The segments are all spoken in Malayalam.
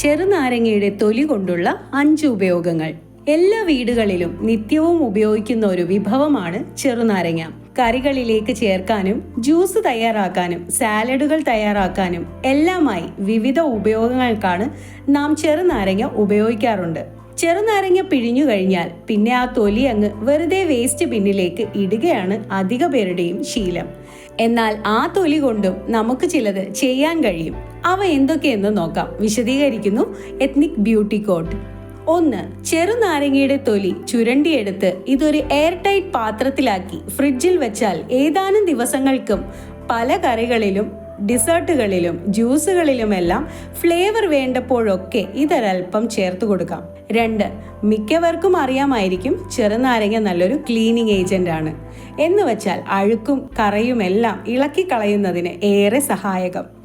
ചെറുനാരങ്ങയുടെ തൊലി കൊണ്ടുള്ള അഞ്ച് ഉപയോഗങ്ങൾ. എല്ലാ വീടുകളിലും നിത്യവും ഉപയോഗിക്കുന്ന ഒരു വിഭവമാണ് ചെറുനാരങ്ങ. കറികളിലേക്ക് ചേർക്കാനും ജ്യൂസ് തയ്യാറാക്കാനും സാലഡുകൾ തയ്യാറാക്കാനും എല്ലാമായി വിവിധ ഉപയോഗങ്ങൾക്കാണ് നാം ചെറുനാരങ്ങ ഉപയോഗിക്കാറുണ്ട്. ചെറുനാരങ്ങ പിഴിഞ്ഞു കഴിഞ്ഞാൽ പിന്നെ ആ തൊലി അങ്ങ് വെറുതെ വേസ്റ്റ് ബിന്നിലേക്ക് ഇടുകയാണ് അധിക പേരുടെയും ശീലം. എന്നാൽ ആ തൊലി കൊണ്ടും നമുക്ക് ചിലത് ചെയ്യാൻ കഴിയും. അവ എന്തൊക്കെയെന്ന് നോക്കാം. വിശദീകരിക്കുന്നു എത്നിക് ബ്യൂട്ടി കോട്ട് ഒന്ന് ചെറുനാരങ്ങയുടെ തൊലി ചുരണ്ടിയെടുത്ത് ഇതൊരു എയർ ടൈറ്റ് പാത്രത്തിലാക്കി ഫ്രിഡ്ജിൽ വെച്ചാൽ ഏതാനും ദിവസങ്ങൾക്കും പല കറികളിലും ഡിസേർട്ടുകളിലും ജ്യൂസുകളിലുമെല്ലാം ഫ്ലേവർ വേണ്ടപ്പോഴൊക്കെ ഇതൊരൽപ്പം ചേർത്ത് കൊടുക്കാം. രണ്ട് മിക്കവർക്കും അറിയാമായിരിക്കും ചെറുനാരങ്ങ നല്ലൊരു ക്ലീനിങ് ഏജന്റ് ആണ്. എന്ന് വെച്ചാൽ അഴുക്കും കറയുമെല്ലാം ഇളക്കി കളയുന്നതിന് ഏറെ സഹായകം.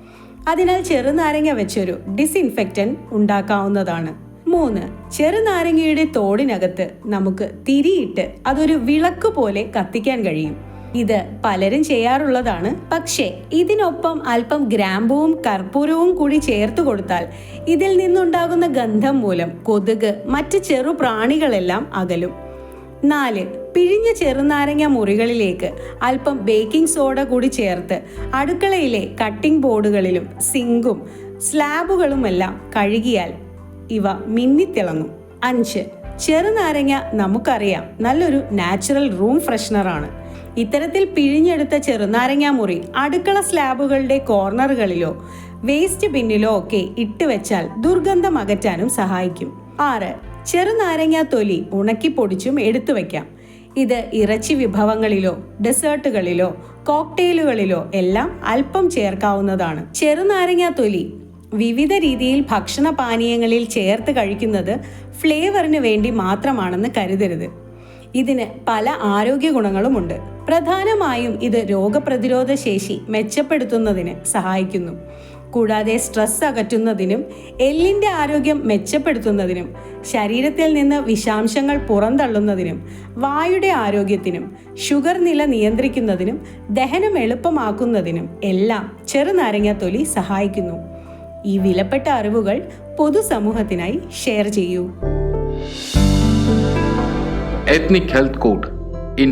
അതിനാൽ ചെറുനാരങ്ങ വെച്ചൊരു ഡിസ്ഇൻഫെക്റ്റൻ ഉണ്ടാക്കാവുന്നതാണ്. മൂന്ന് ചെറുനാരങ്ങയുടെ തോടിനകത്ത് നമുക്ക് തിരിയിട്ട് അതൊരു വിളക്ക് പോലെ കത്തിക്കാൻ കഴിയും. ഇത് പലരും ചെയ്യാറുള്ളതാണ്. പക്ഷേ ഇതിനൊപ്പം അല്പം ഗ്രാമ്പുവും കർപ്പൂരവും കൂടി ചേർത്ത് കൊടുത്താൽ ഇതിൽ നിന്നുണ്ടാകുന്ന ഗന്ധം മൂലം കൊതുക് മറ്റ് ചെറു പ്രാണികളെല്ലാം അകലും. നാല് പിഴിഞ്ഞ ചെറുനാരങ്ങ മുറികളിലേക്ക് അല്പം ബേക്കിംഗ് സോഡ കൂടി ചേർത്ത് അടുക്കളയിലെ കട്ടിംഗ് ബോർഡുകളിലും സിങ്കും സ്ലാബുകളുമെല്ലാം കഴുകിയാൽ ഇവ മിന്നിത്തിളങ്ങും. അഞ്ച് ചെറുനാരങ്ങ നമുക്കറിയാം നല്ലൊരു നാച്ചുറൽ റൂം ഫ്രഷ്നറാണ് ഇത്തരത്തിൽ പിഴിഞ്ഞെടുത്ത ചെറുനാരങ്ങ മുറി അടുക്കള സ്ലാബുകളുടെ കോർണറുകളിലോ വേസ്റ്റ് ബിന്നിലോ ഒക്കെ ഇട്ടുവെച്ചാൽ ദുർഗന്ധം അകറ്റാനും സഹായിക്കും. ആറ് ചെറുനാരങ്ങ തൊലി ഉണക്കി പൊടിച്ചും എടുത്തു വയ്ക്കാം ഇത് ഇറച്ചി വിഭവങ്ങളിലോ ഡെസേർട്ടുകളിലോ കോക്ടെയിലുകളിലോ എല്ലാം അല്പം ചേർക്കാവുന്നതാണ്. ചെറുനാരങ്ങ തൊലി വിവിധ രീതിയിൽ ഭക്ഷണ പാനീയങ്ങളിൽ ചേർത്ത് കഴിക്കുന്നത് ഫ്ലേവറിന് വേണ്ടി മാത്രമാണെന്ന് കരുതരുത്. ഇതിന് പല ആരോഗ്യ ഗുണങ്ങളുമുണ്ട്. പ്രധാനമായും ഇത് രോഗപ്രതിരോധ ശേഷി മെച്ചപ്പെടുത്തുന്നതിന് സഹായിക്കുന്നു. കൂടാതെ സ്ട്രെസ് അകറ്റുന്നതിനും എല്ലിന്റെ ആരോഗ്യം മെച്ചപ്പെടുത്തുന്നതിനും ശരീരത്തിൽ നിന്ന് വിഷാംശങ്ങൾ പുറന്തള്ളുന്നതിനും വായുടെ ആരോഗ്യത്തിനും ഷുഗർ നില നിയന്ത്രിക്കുന്നതിനും ദഹനം എളുപ്പമാക്കുന്നതിനും എല്ലാം ചെറുനാരങ്ങ തൊലി സഹായിക്കുന്നു. ഈ വിലപ്പെട്ട അറിവുകൾ പൊതുസമൂഹത്തിനായി ഷെയർ ചെയ്യൂ. Ethnic health code in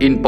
in